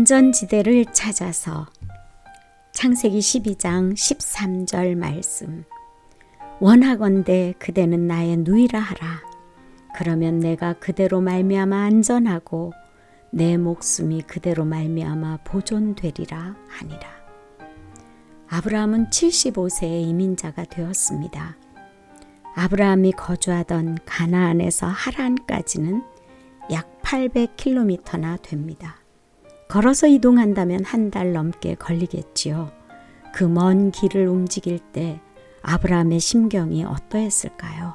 안전지대를 찾아서 창세기 12장 13절 말씀 원하건대 그대는 나의 누이라 하라 그러면 내가 그대로 말미암아 안전하고 내 목숨이 그대로 말미암아 보존되리라 하니라 아브라함은 75세의 이민자가 되었습니다. 아브라함이 거주하던 가나안에서 하란까지는 약 800km나 됩니다. 걸어서 이동한다면 한 달 넘게 걸리겠지요. 그 먼 길을 움직일 때 아브라함의 심경이 어떠했을까요?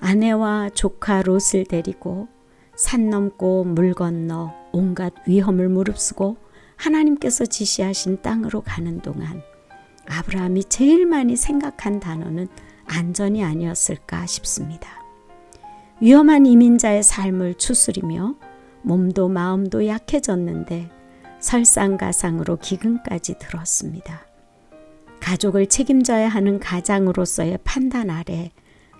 아내와 조카 롯을 데리고 산 넘고 물 건너 온갖 위험을 무릅쓰고 하나님께서 지시하신 땅으로 가는 동안 아브라함이 제일 많이 생각한 단어는 안전이 아니었을까 싶습니다. 위험한 이민자의 삶을 추스리며 몸도 마음도 약해졌는데 설상가상으로 기근까지 들었습니다. 가족을 책임져야 하는 가장으로서의 판단 아래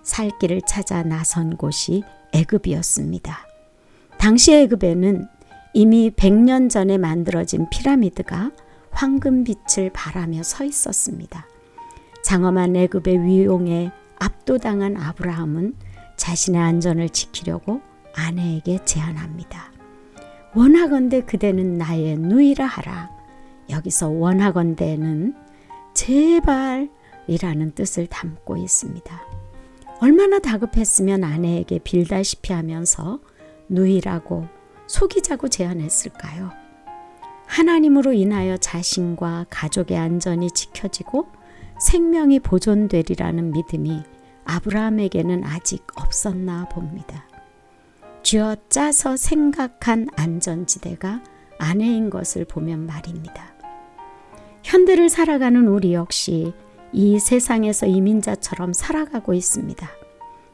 살 길을 찾아 나선 곳이 애굽이었습니다. 당시 애굽에는 이미 100년 전에 만들어진 피라미드가 황금빛을 발하며 서 있었습니다. 장엄한 애굽의 위용에 압도당한 아브라함은 자신의 안전을 지키려고 아내에게 제안합니다. 원하건대 그대는 나의 누이라 하라. 여기서 원하건대는 제발이라는 뜻을 담고 있습니다. 얼마나 다급했으면 아내에게 빌다시피 하면서 누이라고 속이자고 제안했을까요? 하나님으로 인하여 자신과 가족의 안전이 지켜지고 생명이 보존되리라는 믿음이 아브라함에게는 아직 없었나 봅니다. 쥐어 짜서 생각한 안전지대가 아내인 것을 보면 말입니다. 현대를 살아가는 우리 역시 이 세상에서 이민자처럼 살아가고 있습니다.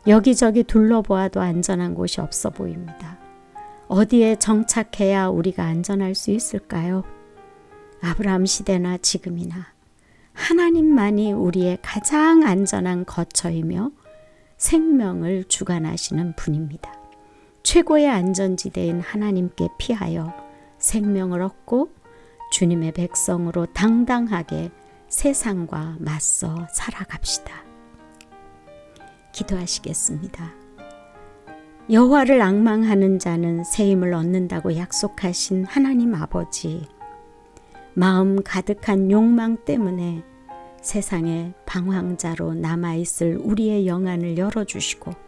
여기저기 둘러보아도 안전한 곳이 없어 보입니다. 어디에 정착해야 우리가 안전할 수 있을까요? 아브라함 시대나 지금이나 하나님만이 우리의 가장 안전한 거처이며 생명을 주관하시는 분입니다. 최고의 안전지대인 하나님께 피하여 생명을 얻고 주님의 백성으로 당당하게 세상과 맞서 살아갑시다. 기도하시겠습니다. 여호와를 악망하는 자는 새 힘을 얻는다고 약속하신 하나님 아버지. 마음 가득한 욕망 때문에 세상에 방황자로 남아 있을 우리의 영안을 열어 주시고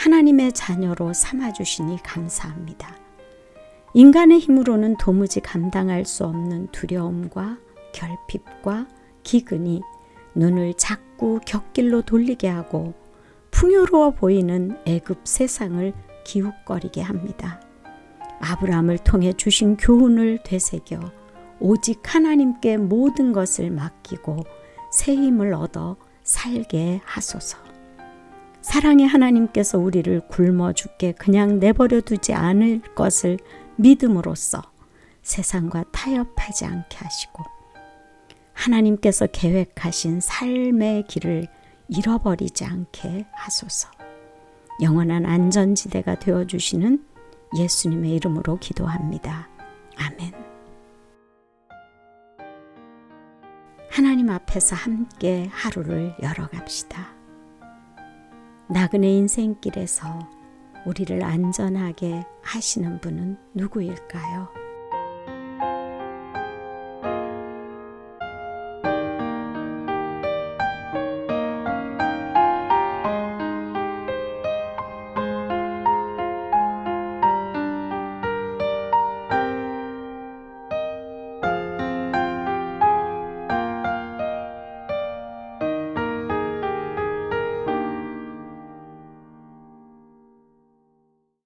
하나님의 자녀로 삼아주시니 감사합니다. 인간의 힘으로는 도무지 감당할 수 없는 두려움과 결핍과 기근이 눈을 자꾸 곁길로 돌리게 하고 풍요로워 보이는 애굽 세상을 기웃거리게 합니다. 아브라함을 통해 주신 교훈을 되새겨 오직 하나님께 모든 것을 맡기고 새 힘을 얻어 살게 하소서. 사랑의 하나님께서 우리를 굶어 죽게 그냥 내버려 두지 않을 것을 믿음으로써 세상과 타협하지 않게 하시고 하나님께서 계획하신 삶의 길을 잃어버리지 않게 하소서. 영원한 안전지대가 되어 주시는 예수님의 이름으로 기도합니다. 아멘. 하나님 앞에서 함께 하루를 열어갑시다. 나그네 인생길에서 우리를 안전하게 하시는 분은 누구일까요?